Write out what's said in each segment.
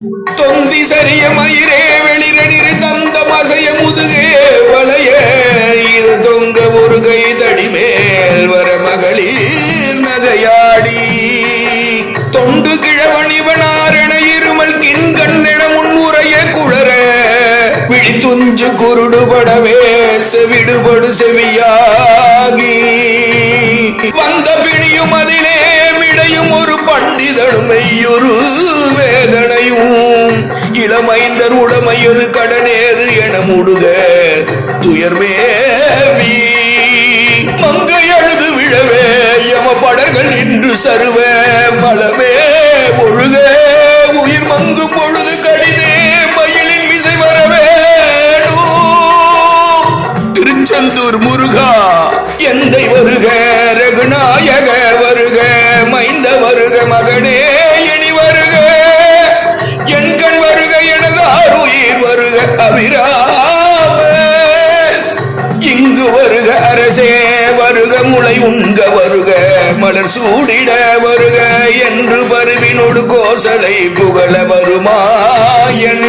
தொந்தி சரிய மயிரே வெளிரடிரு தந்த மசைய முதுகே வளைய இது தொங்க ஒரு கை தடிமேல் வர மகளிர் நகையாடி. தொண்டு கிழவனிவனாரென இருமல் கிண்கண்ணென முன்முறைய குளர விழித்துஞ்சு குருடுபடவே செவிடுபடு செவியாகி. வந்த பிணியும் அதிலே மிடையும் ஒரு பண்டிதனும் உடையும் இளமைந்தர் உடமையது கடனேது என முடுக. துயர்மேவி மங்கை அழுது விழவே. எம படர்கள் நின்று சருவ. மலமே ஒழுக. உயிர் மங்கு பொழுது கடிதே. மயிலின் மிசை வரவேணும் திருச்செந்தூர் முருகா எந்தை வருக? ரகுநாயக உண்க வருக மலர் சூடிட வருக என்று பருவினோடு கோசலை புகழ வருமாயன்.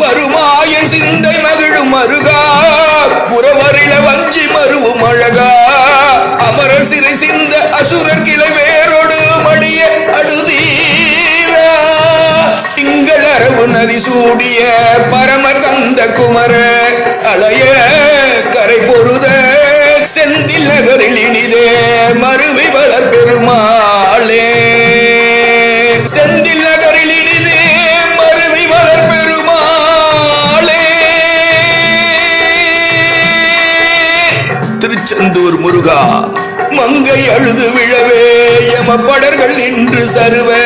வருமாயன் சிந்தை மகிழும் மருகா புறவரில வஞ்சி மருவும் அழகா. அமர சிறை சிந்த அசுரர் கிளை வேரோடு மடிய அழுதீரா திங்கள் அரவு நதி சூடிய பரம தந்த குமர அலைய இனிதே மருவி வளர் பெருமாளே செந்தில் நகரில் இனிதே மருவி வளர் பெருமாளே திருச்செந்தூர் முருகா மங்கை அழுது விழவே எம படர்கள் நின்று சருவே.